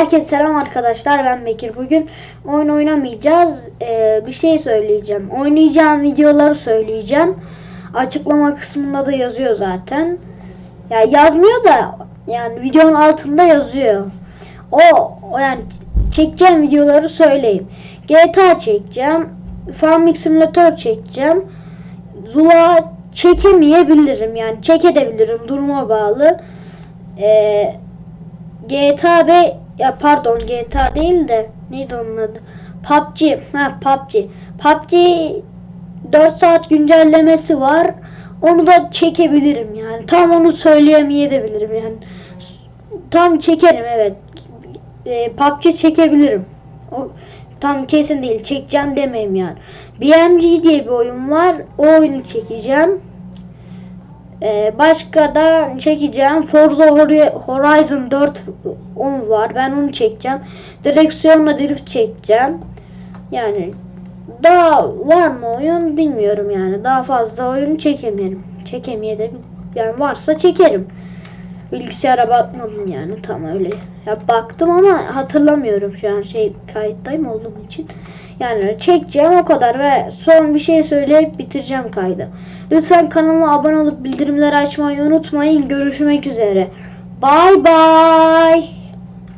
Herkese selam arkadaşlar ben Bekir. Bugün oyun oynamayacağız. Ee, bir şey söyleyeceğim. Oynayacağım videoları söyleyeceğim. Açıklama kısmında da yazıyor zaten. Ya yazmıyor da yani videonun altında yazıyor. O, o yani çekeceğim videoları söyleyeyim. GTA çekeceğim. Farming Simulator çekeceğim. Zula çekemeyebilirim yani çekebilirim duruma bağlı. Ee, GTA ve ya pardon GTA değil de neydi onun adı? PUBG. Ha PUBG. PUBG 4 saat güncellemesi var. Onu da çekebilirim yani. Tam onu söyleyemeyebilirim yani. Tam çekerim evet. E, PUBG çekebilirim. O tam kesin değil. Çekeceğim demeyeyim yani. BMG diye bir oyun var. O oyunu çekeceğim. Ee, başka da çekeceğim. Forza Hori- Horizon 4 10 var. Ben onu çekeceğim. Direksiyonla drift çekeceğim. Yani daha var mı oyun bilmiyorum yani. Daha fazla oyun çekemiyorum. Çekemeye de yani varsa çekerim. Bilgisayara bakmadım yani tam öyle. Ya baktım ama hatırlamıyorum şu an şey kayıttayım olduğum için. Yani çekeceğim o kadar ve son bir şey söyleyip bitireceğim kaydı. Lütfen kanalıma abone olup bildirimleri açmayı unutmayın. Görüşmek üzere. Bye bye.